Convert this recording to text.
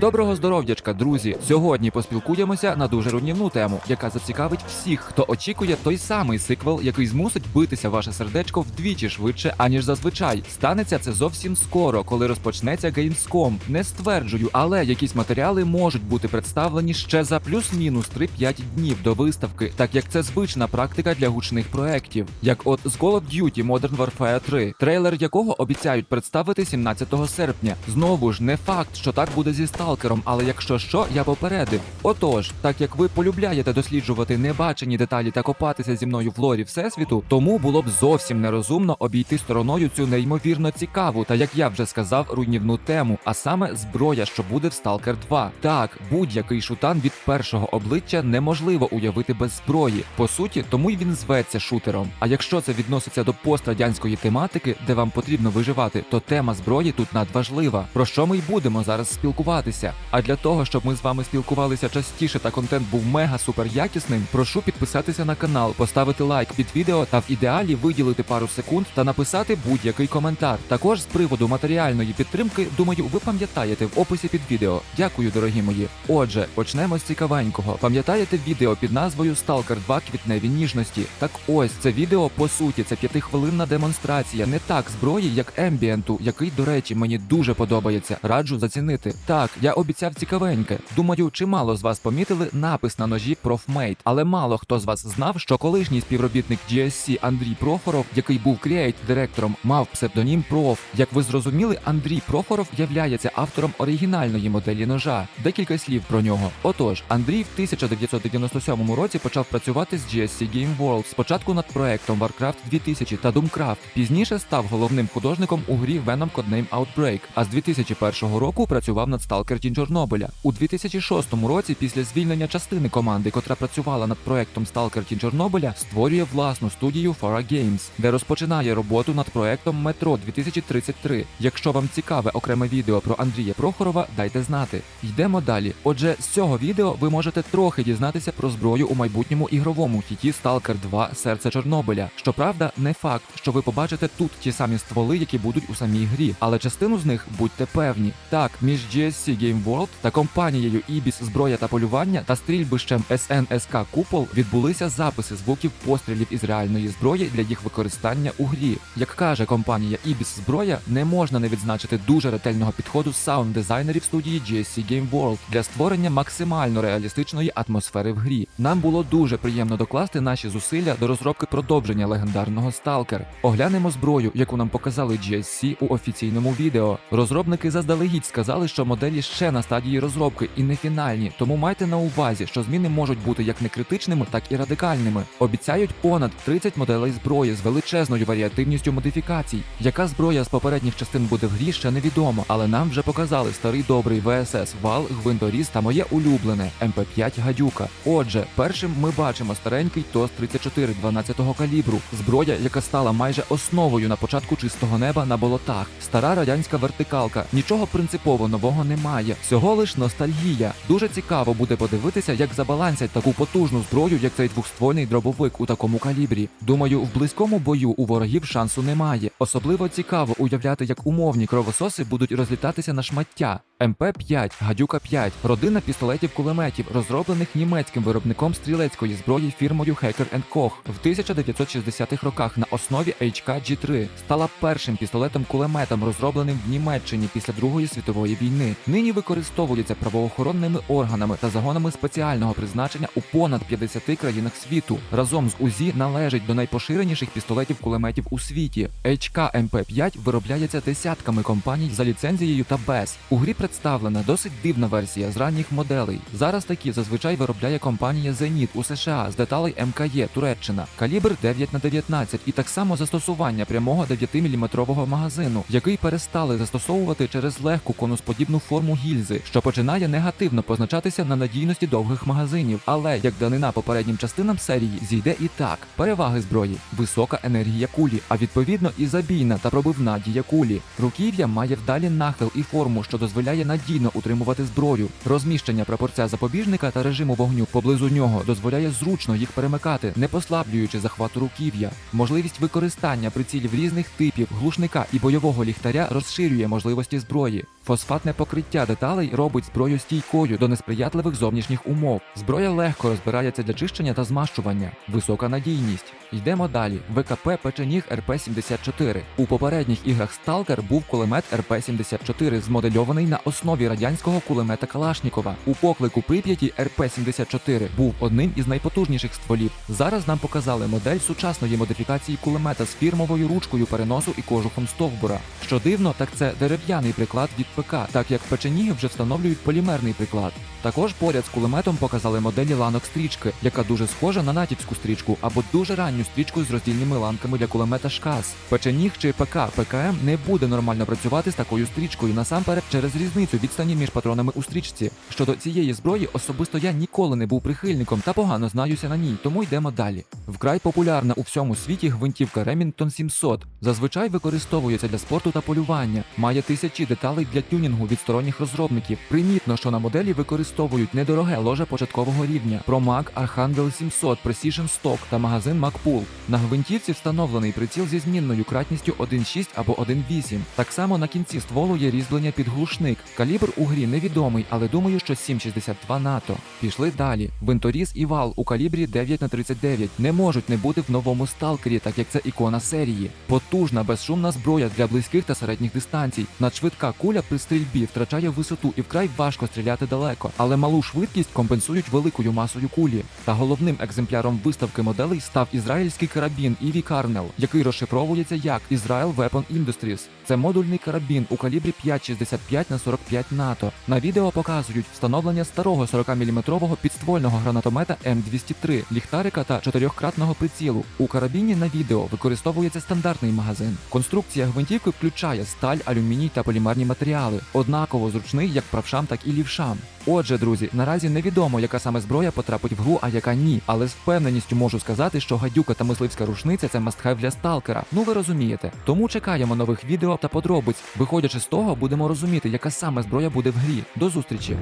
Доброго здоров'ячка, друзі! Сьогодні поспілкуємося на дуже руйнівну тему, яка зацікавить всіх, хто очікує той самий сиквел, який змусить битися ваше сердечко вдвічі швидше, аніж зазвичай. Станеться це зовсім скоро, коли розпочнеться Gamescom. Не стверджую, але якісь матеріали можуть бути представлені ще за плюс-мінус 3-5 днів до виставки, так як це звична практика для гучних проєктів, як от з Call of Duty Modern Warfare 3, трейлер якого обіцяють представити 17 серпня. Знову ж не факт, що так буде зі сталкером, але якщо що, я попередив. Отож, так як ви полюбляєте досліджувати небачені деталі та копатися зі мною в лорі всесвіту, тому було б зовсім нерозумно обійти стороною цю неймовірно цікаву та, як я вже сказав, руйнівну тему, а саме зброя, що буде в Stalker 2. Так, будь-який шутан від першого обличчя неможливо уявити без зброї. По суті, тому й він зветься шутером. А якщо це відноситься до пострадянської тематики, де вам потрібно виживати, то тема зброї тут надважлива. Про що ми й будемо зараз спілкуватися. А для того, щоб ми з вами спілкувалися частіше та контент був мега супер якісним, прошу підписатися на канал, поставити лайк під відео та в ідеалі виділити пару секунд та написати будь-який коментар. Також з приводу матеріальної підтримки, думаю, ви пам'ятаєте в описі під відео. Дякую, дорогі мої. Отже, почнемо з цікавенького. Пам'ятаєте відео під назвою Stalker 2 квітневі ніжності? Так ось це відео по суті, це п'ятихвилинна демонстрація не так зброї, як ембієнту, який, до речі, мені дуже подобається. Раджу зацінити. Так, я обіцяв цікавеньке. Думаю, чимало з вас помітили напис на ножі Profmate, але мало хто з вас знав, що колишній співробітник GSC Андрій Прохоров, який був кріейт директором, мав псевдонім Проф. Як ви зрозуміли, Андрій Прохоров являється автором оригінальної моделі ножа. Декілька слів про нього. Отож, Андрій в 1997 році почав працювати з GSC Game World, спочатку над проектом Warcraft 2000 та Doomcraft. Пізніше став головним художником у грі Venom Codename Outbreak, а з 2001 року працював над Stalker Тінь Чорнобиля. У 2006 році, після звільнення частини команди, котра працювала над проектом Stalker Тінь Чорнобиля, створює власну студію Fora Games, де розпочинає роботу над проектом Metro 2033. Якщо вам цікаве окреме відео про Андрія Прохорова, дайте знати. Йдемо далі. Отже, з цього відео ви можете трохи дізнатися про зброю у майбутньому ігровому хіті Stalker 2 Серце Чорнобиля. Щоправда, не факт, що ви побачите тут ті самі стволи, які будуть у самій грі, але частину з них будьте певні. Так, між GSC Game World та компанією Ibis зброя та полювання та стрільбищем SNSK Купол відбулися записи звуків пострілів із реальної зброї для їх використання у грі. Як каже компанія Ibis зброя, не можна не відзначити дуже ретельного підходу саунд-дизайнерів студії GSC Game World для створення максимально реалістичної атмосфери в грі. Нам було дуже приємно докласти наші зусилля до розробки продовження легендарного Stalker. Оглянемо зброю, яку нам показали GSC у офіційному відео. Розробники заздалегідь сказали, що моделі ще на стадії розробки і не фінальні, тому майте на увазі, що зміни можуть бути як не критичними, так і радикальними. Обіцяють понад 30 моделей зброї з величезною варіативністю модифікацій. Яка зброя з попередніх частин буде в грі, ще невідомо, але нам вже показали старий добрий ВСС Вал, Гвинторіз та моє улюблене МП5 Гадюка. Отже, першим ми бачимо старенький ТОС 34 12-го калібру, зброя, яка стала майже основою на початку чистого неба на болотах. Стара радянська вертикалка. Нічого принципово нового немає. Всього лиш ностальгія. Дуже цікаво буде подивитися, як забалансять таку потужну зброю, як цей двохствольний дробовик у такому калібрі. Думаю, в близькому бою у ворогів шансу немає. Особливо цікаво уявляти, як умовні кровососи будуть розлітатися на шмаття. МП-5, Гадюка 5, родина пістолетів-кулеметів, розроблених німецьким виробником стрілецької зброї фірмою Hacker Koch в 1960-х роках на основі HK G3, стала першим пістолетом-кулеметом, розробленим в Німеччині після Другої світової війни. Нині використовується правоохоронними органами та загонами спеціального призначення у понад 50 країнах світу. Разом з УЗІ належить до найпоширеніших пістолетів-кулеметів у світі. HK MP5 виробляється десятками компаній за ліцензією та без. У грі представлена досить дивна версія з ранніх моделей. Зараз такі зазвичай виробляє компанія Zenit у США з деталей МКЄ Туреччина, калібр 9 на 19 і так само застосування прямого 9-мм магазину, який перестали застосовувати через легку конусподібну форму гільзи, що починає негативно позначатися на надійності довгих магазинів. Але як данина попереднім частинам серії зійде і так: переваги зброї, висока енергія кулі, а відповідно і забійна та пробивна дія кулі. Руків'я має вдалі нахил і форму, що дозволяє надійно утримувати зброю. Розміщення прапорця запобіжника та режиму вогню поблизу нього дозволяє зручно їх перемикати, не послаблюючи захвату руків'я. Можливість використання прицілів різних типів, глушника і бойового ліхтаря розширює можливості зброї. Фосфатне покриття деталей робить зброю стійкою до несприятливих зовнішніх умов. Зброя легко розбирається для чищення та змащування. Висока надійність. Йдемо далі. ВКП Печеніг РП-74. У попередніх іграх Сталкер був кулемет РП-74, змодельований на основі радянського кулемета Калашнікова. У поклику Прип'яті РП-74 був одним із найпотужніших стволів. Зараз нам показали модель сучасної модифікації кулемета з фірмовою ручкою переносу і кожухом стовбура. Що дивно, так це дерев'яний приклад від ПК, так як печеніги вже встановлюють полімерний приклад. Також поряд з кулеметом показали моделі ланок стрічки, яка дуже схожа на натівську стрічку або дуже ранню стрічку з роздільними ланками для кулемета Шкас. Печеніг чи ПК ПКМ не буде нормально працювати з такою стрічкою насамперед через різницю відстані між патронами у стрічці. Щодо цієї зброї, особисто я ніколи не був прихильником та погано знаюся на ній, тому йдемо далі. Вкрай популярна у всьому світі гвинтівка Remington 700. Зазвичай використовується для спорту та полювання, має тисячі деталей для тюнінгу від сторонніх розробників. Примітно, що на моделі використовують недороге ложе початкового рівня ProMag Archandel 700 Precision Stock та магазин MagPul. На гвинтівці встановлений приціл зі змінною кратністю 1.6 або 1.8. Так само на кінці стволу є різьблення під глушник. Калібр у грі невідомий, але думаю, що 7,62 НАТО. Пішли далі. Винторіз і вал у калібрі 9 на 39 не можуть не бути в новому сталкері, так як це ікона серії. Потужна, безшумна зброя для близьких та середніх дистанцій. Надшвидка куля при стрільбі втрачає висоту і вкрай важко стріляти далеко, але малу швидкість компенсують великою масою кулі. Та головним екземпляром виставки моделей став ізраїльський карабін Іві Карнел, який розшифровується як Israel Weapon Industries. Це модульний карабін у калібрі 5,65 на 45 НАТО. На відео показують встановлення старого 40-мм підствольного гранатомета М203, ліхтарика та чотирьохкратного прицілу. У карабіні на відео використовується стандартний магазин. Конструкція гвинтівки включає сталь, алюміній та полімерні матеріали, однаково зручний як правшам, так і лівшам. Отже, друзі, наразі невідомо, яка саме зброя потрапить в гру, а яка ні. Але з впевненістю можу сказати, що гадюка та мисливська рушниця це мастхев для сталкера. Ну ви розумієте. Тому чекаємо нових відео та подробиць. Виходячи з того, будемо розуміти, яка саме зброя буде в грі. До зустрічі!